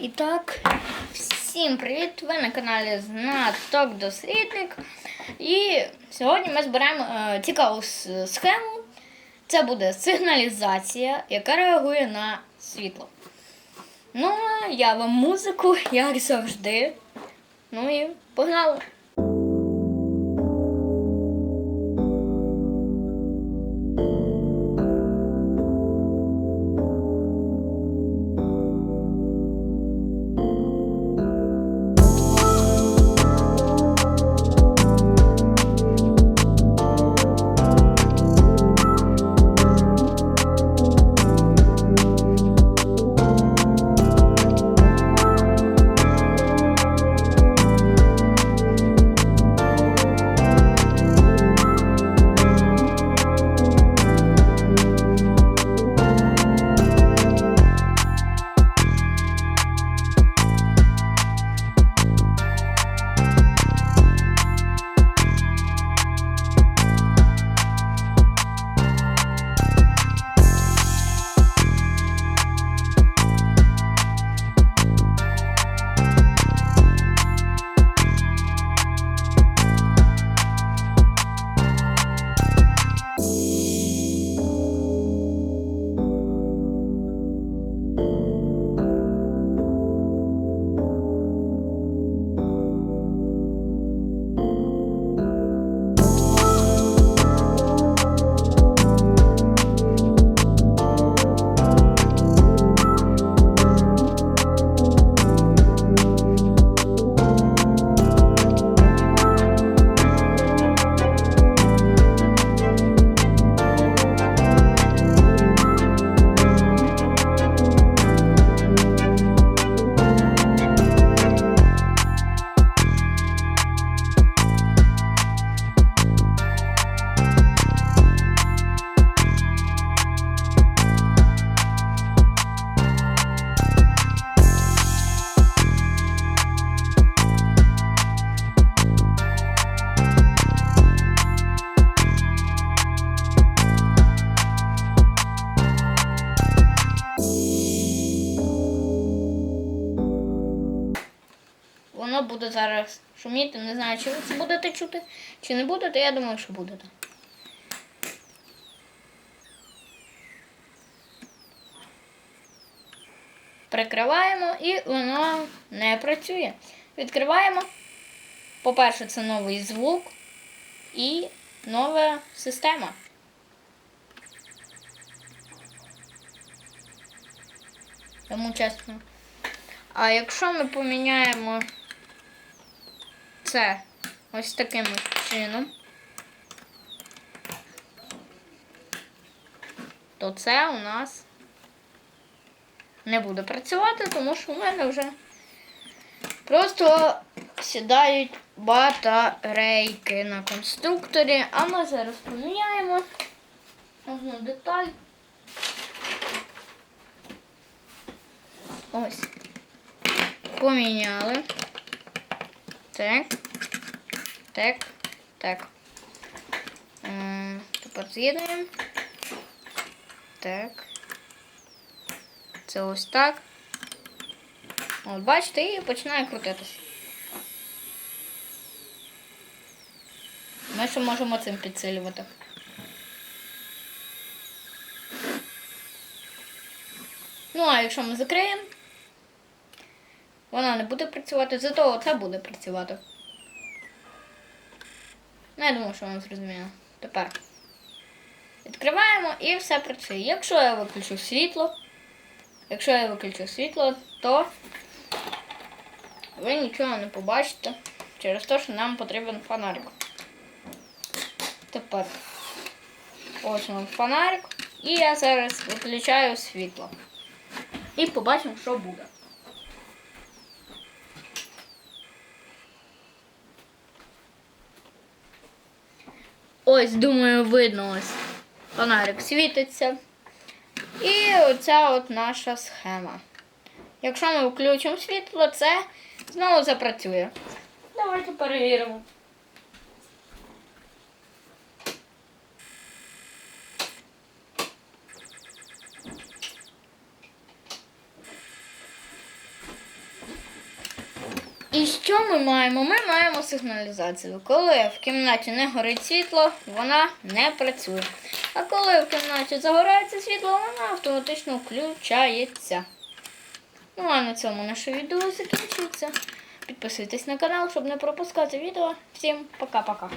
І так, всім привіт! Ви на каналі Знаток Дослідник. І сьогодні ми зберемо е, цікаву схему. Це буде сигналізація, яка реагує на світло. Ну, я вам музику, як завжди. Ну і погнали! Воно буде зараз шуміти. Не знаю, чи ви це будете чути, чи не будете. Я думаю, що будете. Прикриваємо і воно не працює. Відкриваємо. По-перше, це новий звук і нова система. Тому чесно. А якщо ми поміняємо це ось таким чином, то це у нас не буде працювати, тому що в мене вже просто сідають батарейки на конструкторі. А ми зараз поміняємо одну деталь. Ось. Поміняли. Так. Так. Так. Тепер з'єднуємо. Так. Це ось так. От, бачите, і починає крутитися. Ми ще можемо цим підсилювати. Ну, а якщо ми закриємо, вона не буде працювати, зато це буде працювати. Ну, я думаю, що вам зрозуміло. Тепер відкриваємо і все працює. Якщо я виключу світло, якщо я виключу світло, то ви нічого не побачите через те, що нам потрібен фонарик. Тепер ось вам фонарик. І я зараз виключаю світло. І побачимо, що буде. Ось, думаю, видно ось. Фонарик світиться. І оця от наша схема. Якщо ми включимо світло, це знову запрацює. Давайте перевіримо. І що ми маємо? Ми маємо сигналізацію. Коли в кімнаті не горить світло, вона не працює. А коли в кімнаті загорається світло, вона автоматично включається. Ну а на цьому наше відео закінчується. Підписуйтесь на канал, щоб не пропускати відео. Всім пока-пока.